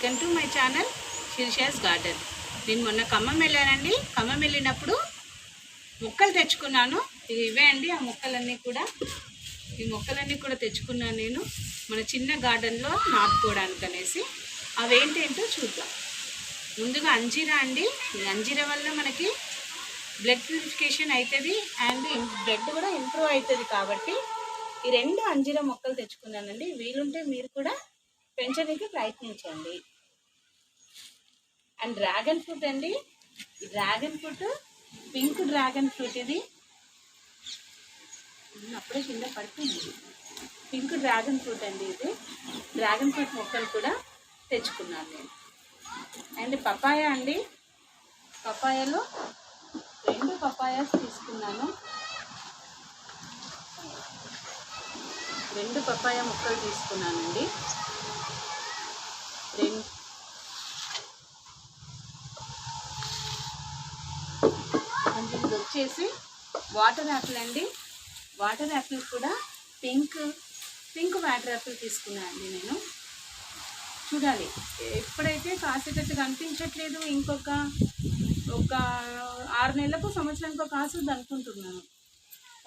Welcome to my channel Sirisha's garden. నేను మొన్న ఖమ్మం వెళ్ళానండి. ఖమ్మం వెళ్ళినప్పుడు మొక్కలు తెచ్చుకున్నాను. ఇవి ఇవే అండి ఆ మొక్కలన్నీ కూడా. ఈ మొక్కలన్నీ కూడా తెచ్చుకున్నాను నేను. మన చిన్న గార్డెన్లో నాటుకోవడానికి అనేసి. అవేంటేంటో చూద్దాం. ముందుగా అంజీరా అండి. ఈ అంజీరా వల్ల మనకి బ్లడ్ ప్యూరిఫికేషన్ అవుతుంది అండ్ బ్లడ్ కూడా ఇంప్రూవ్ అవుతుంది కాబట్టి ఈ రెండు అంజీరా మొక్కలు తెచ్చుకున్నానండి. వీలుంటే మీరు కూడా పెంచడానికి ప్రయత్నించండి. అండ్ డ్రాగన్ ఫ్రూట్ అండి. Dragon fruit pink dragon fruit ఇది. అప్పుడే కింద పడుతుంది. పింక్ డ్రాగన్ ఫ్రూట్ అండి ఇది. డ్రాగన్ ఫ్రూట్ మొక్కలు కూడా తెచ్చుకున్నాను నేను. అండ్ పపాయ అండి. పపాయలో రెండు పపాయాస్ తీసుకున్నాను. రెండు పపాయ ముక్కలు తీసుకున్నానండి. రెండు అంటే ఇది వచ్చేసి వాటర్ యాపిల్ అండి. వాటర్ యాపిల్ కూడా పింక్ పింక్ వాటర్ యాపిల్ తీసుకున్నాను అండి నేను. చూడాలి. ఎప్పుడైతే కాసేటట్టు కనిపించట్లేదు ఇంకొక ఒక ఆరు నెలలకు సంవత్సరానికి ఒక కాసుద్ది అనుకుంటున్నాను.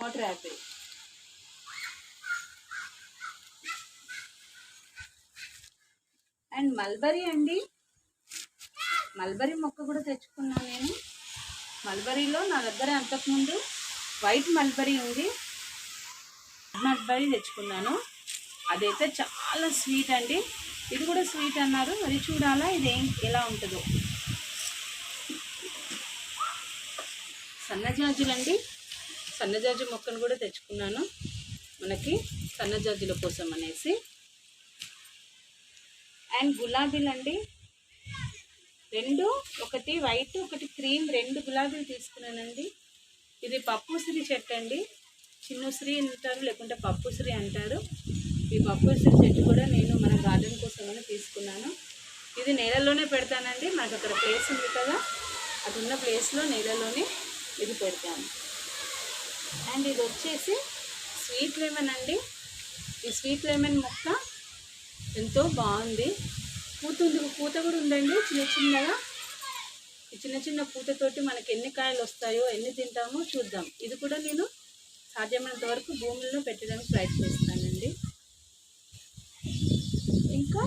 Water apple. అండ్ మల్బరీ అండి. మల్బరీ మొక్క కూడా తెచ్చుకున్నాను నేను. మల్బరీలో నా దగ్గర అంతకుముందు వైట్ మల్బరీ ఉంది. మల్బరీ తెచ్చుకున్నాను. అదైతే చాలా స్వీట్ అండి. ఇది కూడా స్వీట్ అన్నారు. మరి చూడాలా ఇది ఏం ఎలా ఉంటుందో. సన్నజాజులు అండి. సన్నజాజి మొక్కను కూడా తెచ్చుకున్నాను. మనకి సన్నజాజుల కోసం అనేసి. అండ్ గులాబీలు అండి. రెండు ఒకటి వైట్ ఒకటి క్రీమ్ రెండు గులాబీలు తీసుకున్నానండి. ఇది పప్పుసిరి చెట్టు అండి. చిన్నుసిరి అంటారు లేకుంటే పప్పుసిరి అంటారు. ఈ పప్పుసిరి చెట్టు కూడా నేను మన గార్డెన్ కోసమని తీసుకున్నాను. ఇది నేలలోనే పెడతానండి. మనకు అక్కడ ప్లేస్ ఉంది కదా. అది ఉన్న ప్లేస్లో నేలలోనే ఇది పెడతాను. అండ్ ఇది వచ్చేసి స్వీట్ లెమన్ అండి. ఈ స్వీట్ లెమన్ మొక్క ఎంతో బాగుంది. పూత ఉంది పూత కూడా ఉందండి. చిన్న చిన్నగా. చిన్న చిన్న పూతతోటి మనకి ఎన్ని కాయలు వస్తాయో ఎన్ని తింటామో చూద్దాం. ఇది కూడా నేను సాధ్యమైనంత వరకు భూమిలో పెట్టడానికి ప్రయత్నిస్తానండి. ఇంకా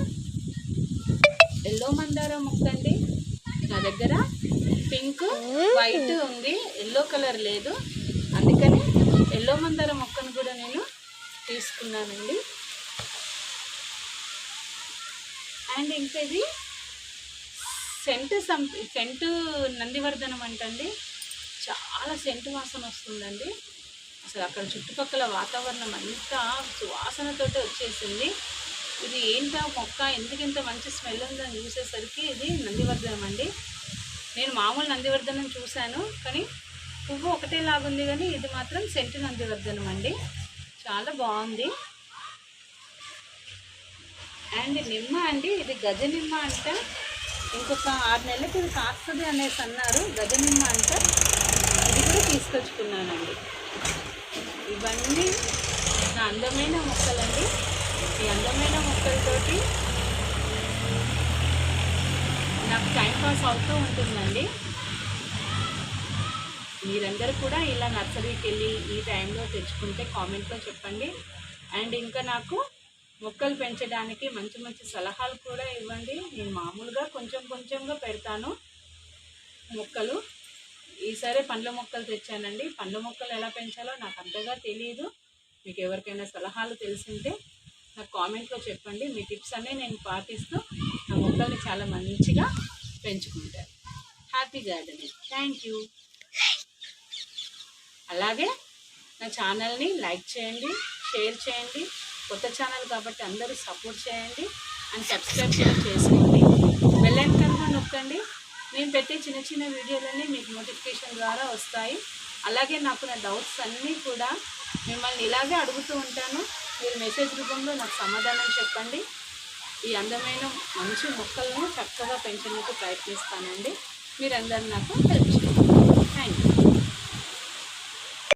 ఎల్లో మందార మొక్క అండి నా దగ్గర పింక్ వైట్ ఉంది. ఎల్లో కలర్ లేదు. అందుకని ఎల్లో మందార మొక్కను కూడా నేను తీసుకున్నానండి. అండ్ ఇంకా ఇది సెంటు సం సెంటు నందివర్ధనం అంటండి. చాలా సెంటు వాసన వస్తుందండి. అసలు అక్కడ చుట్టుపక్కల వాతావరణం అంతా సువాసనతోటి వచ్చేసింది. ఇది ఏంటా మొక్క? ఎందుకు మంచి స్మెల్ ఉందని చూసేసరికి ఇది నందివర్ధనం అండి. నేను మామూలు నందివర్ధనం చూశాను కానీ పువ్వు ఒకటే లాగుంది కానీ ఇది మాత్రం సెంటు నందివర్ధనం అండి. చాలా బాగుంది. అండ్ నిమ్మ అండి ఇది గజ నిమ్మ అంట. ఇంకొక ఆరు నెలలకు ఇది కాస్తుంది అనేసి అన్నారు. గజ నిమ్మ అంట. ఇది కూడా తీసుకొచ్చుకున్నానండి. ఇవన్నీ నా అందమైన మొక్కలండి. ఈ అందమైన మొక్కలతోటి నాకు టైం పాస్ అవుతూ ఉంటుందండి. మీరందరూ కూడా ఇలా నర్సరీకి వెళ్ళి ఈ టైంలో తెచ్చుకుంటే కామెంట్లో చెప్పండి. అండ్ ఇంకా నాకు మొక్కలు పెంచడానికి మంచి మంచి సలహాలు కూడా ఇవ్వండి. నేను మామూలుగా కొంచెం కొంచెంగా పెడతాను మొక్కలు. ఈసారి పండ్ల మొక్కలు తెచ్చానండి. పండ్ల మొక్కలు ఎలా పెంచాలో నాకు అంతగా తెలియదు మీకు ఎవరికైనా సలహాలు తెలిసింటే నాకు కామెంట్లో చెప్పండి. మీ టిప్స్ అన్నీ నేను పాటిస్తూ నా మొక్కల్ని చాలా మంచిగా పెంచుకుంటాను. Happy gardening. Thank you. అలాగే నా ఛానల్ని లైక్ చేయండి షేర్ చేయండి. కొత్త ఛానల్ కాబట్టి అందరూ సపోర్ట్ చేయండి అండ్ సబ్స్క్రైబ్ కూడా చేసుకోండి బెల్ ఐకాన్ కూడా నొక్కండి. నేను పెట్టే చిన్న చిన్న వీడియోలన్నీ మీకు నోటిఫికేషన్ ద్వారా వస్తాయి. అలాగే నాకు నా డౌట్స్ అన్నీ కూడా మిమ్మల్ని ఇలాగే అడుగుతూ ఉంటాను. మీరు మెసేజ్ రూపంలో నాకు సమాధానం చెప్పండి. ఈ అందమైన మంచి మొక్కలను చక్కగా పెంచడానికి ప్రయత్నిస్తానండి. మీరందరూ నాకు హెల్ప్ చేయండి.